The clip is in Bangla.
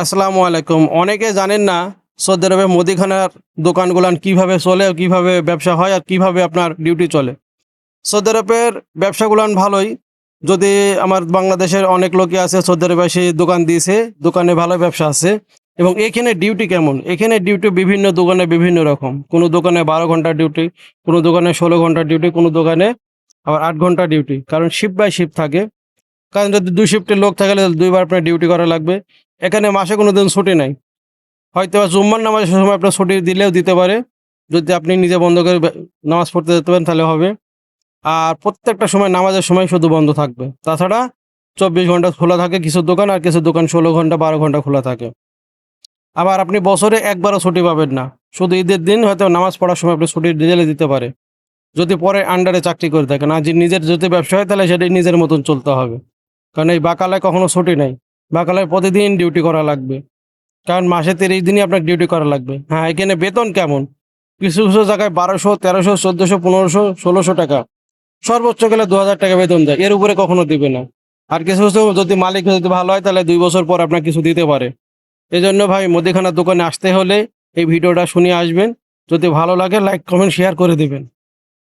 আসসালামু আলাইকুম। অনেকে জানেন না সৌদি আরবে মুদিখানার দোকানগুলান কীভাবে চলে, কীভাবে ব্যবসা হয় আর কীভাবে আপনার ডিউটি চলে। সৌদি আরবের ব্যবসাগুলান ভালোই। যদি আমার বাংলাদেশের অনেক লোকই আছে, সৌদি আরবে এসে দোকান দিয়েছে, দোকানে ভালো ব্যবসা আছে। এবং এখানে ডিউটি কেমন? এখানে ডিউটি বিভিন্ন দোকানে বিভিন্ন রকম। কোনো দোকানে বারো ঘণ্টা ডিউটি কোনো দোকানে ষোলো ঘণ্টা ডিউটি কোনো দোকানে আবার আট ঘণ্টা ডিউটি কারণ শিফট বাই শিফট থাকে। কারণ যদি দুই শিফটের লোক থাকলে দুইবার আপনার ডিউটি করা লাগবে। এখানে মাসে কোনো দিন ছুটি নাই। হয়তো বা জুম্মার নামাজের সময় আপনার ছুটি দিলেও দিতে পারে। যদি আপনি নিজে বন্ধ করে নামাজ পড়তে যেতে পারেন, তাহলে হবে। আর প্রত্যেকটা সময় নামাজের সময় শুধু বন্ধ থাকবে। তাছাড়া চব্বিশ ঘণ্টা খোলা থাকে কিছু দোকান, আর কিছু দোকান ষোলো ঘণ্টা, বারো ঘণ্টা খোলা থাকে। আবার আপনি বছরে একবারও ছুটি পাবেন না। শুধু ঈদের দিন হয়তো নামাজ পড়ার সময় আপনি ছুটি দিলে দিতে পারে। যদি পরে আন্ডারে চাকরি করে থাকেন, আর যে নিজের যদি ব্যবসা হয়, তাহলে সেটাই নিজের মতন চলতে হবে। কারণ এই বাকালায় কখনো ছুটি নেই। বাকালায় প্রতিদিন ডিউটি করা লাগবে। কারণ মাসে তিরিশ দিনই আপনাকে ডিউটি করা লাগবে। হ্যাঁ এখানে বেতন কেমন? কিছু কিছু জায়গায় বারোশো, তেরোশো, চোদ্দোশো, পনেরোশো, ষোলোশো টাকা। সর্বোচ্চ গেলে দু হাজার টাকা বেতন দেয়। এর উপরে কখনো দিবে না। আর কিছু কিছু যদি মালিক যদি ভালো হয়, তাহলে দুই বছর পর আপনার কিছু দিতে পারে। এই জন্য ভাই, মুদিখানার দোকানে আসতে হলে এই ভিডিওটা শুনে আসবেন। যদি ভালো লাগে লাইক কমেন্ট শেয়ার করে দিবেন।